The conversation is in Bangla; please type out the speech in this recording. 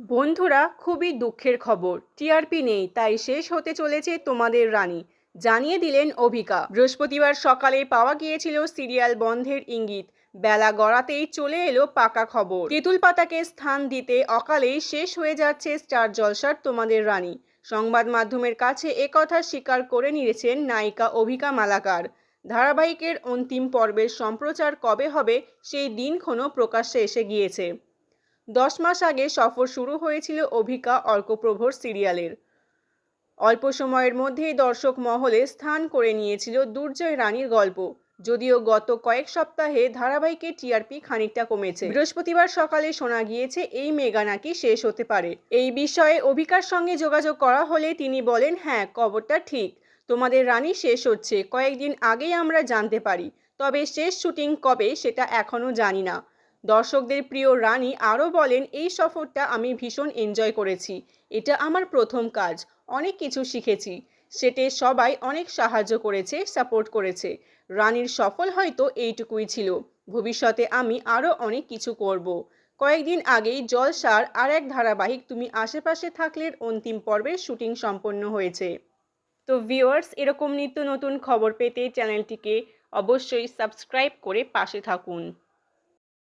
বন্ধুরা, খুবই দুঃখের খবর। টিআরপি নেই, তাই শেষ হতে চলেছে তোমাদের রানী। জানিয়ে দিলেন অভিকা। বৃহস্পতিবার সকালে পাওয়া গিয়েছিল সিরিয়াল বন্ধের ইঙ্গিত। বেলা গড়াতেই চলে এলো পাকা খবর। তেঁতুল পাতাকে স্থান দিতে অকালেই শেষ হয়ে যাচ্ছে স্টার জলসার তোমাদের রানী। সংবাদ মাধ্যমের কাছে একথা স্বীকার করে নিয়েছেন নায়িকা অভিকা মালাকার। ধারাবাহিকের অন্তিম পর্বের সম্প্রচার কবে হবে, সেই দিনক্ষণও প্রকাশ্যে এসে গিয়েছে। দশ মাস আগে সফর শুরু হয়েছিল অভিকা অর্কপ্রভর সিরিয়ালের। অল্প সময়ের মধ্যেই দর্শক মহলে স্থান করে নিয়েছিল দুর্জয় রানীর গল্প। যদিও গত কয়েক সপ্তাহে ধারাবাহিকের টিআরপি খানিকটা কমেছে। বৃহস্পতিবার সকালে শোনা গিয়েছে, এই মেগা নাকি শেষ হতে পারে। এই বিষয়ে অভিকার সঙ্গে যোগাযোগ করা হলে তিনি বলেন হ্যাঁ কবরটা ঠিক। তোমাদের রানী শেষ হচ্ছে। কয়েকদিন আগেই আমরা জানতে পারি। তবে শেষ শুটিং কবে সেটা এখনও জানি না। দর্শকদের প্রিয় রানী আরও বলেন, এই সফরটা আমি ভীষণ এনজয় করেছি। এটা আমার প্রথম কাজ। অনেক কিছু শিখেছি। সেটে সবাই অনেক সাহায্য করেছে সাপোর্ট করেছে। রানীর সফল হয়তো এইটুকুই ছিল। ভবিষ্যতে আমি আরও অনেক কিছু করব। কয়েকদিন আগেই জলসার আর এক ধারাবাহিক তুমি আশেপাশে থাকলে অন্তিম পর্বের শুটিং সম্পন্ন হয়েছে। তো ভিউয়ার্স এরকম নিত্য নতুন খবর পেতে চ্যানেলটিকে অবশ্যই সাবস্ক্রাইব করে পাশে থাকুন।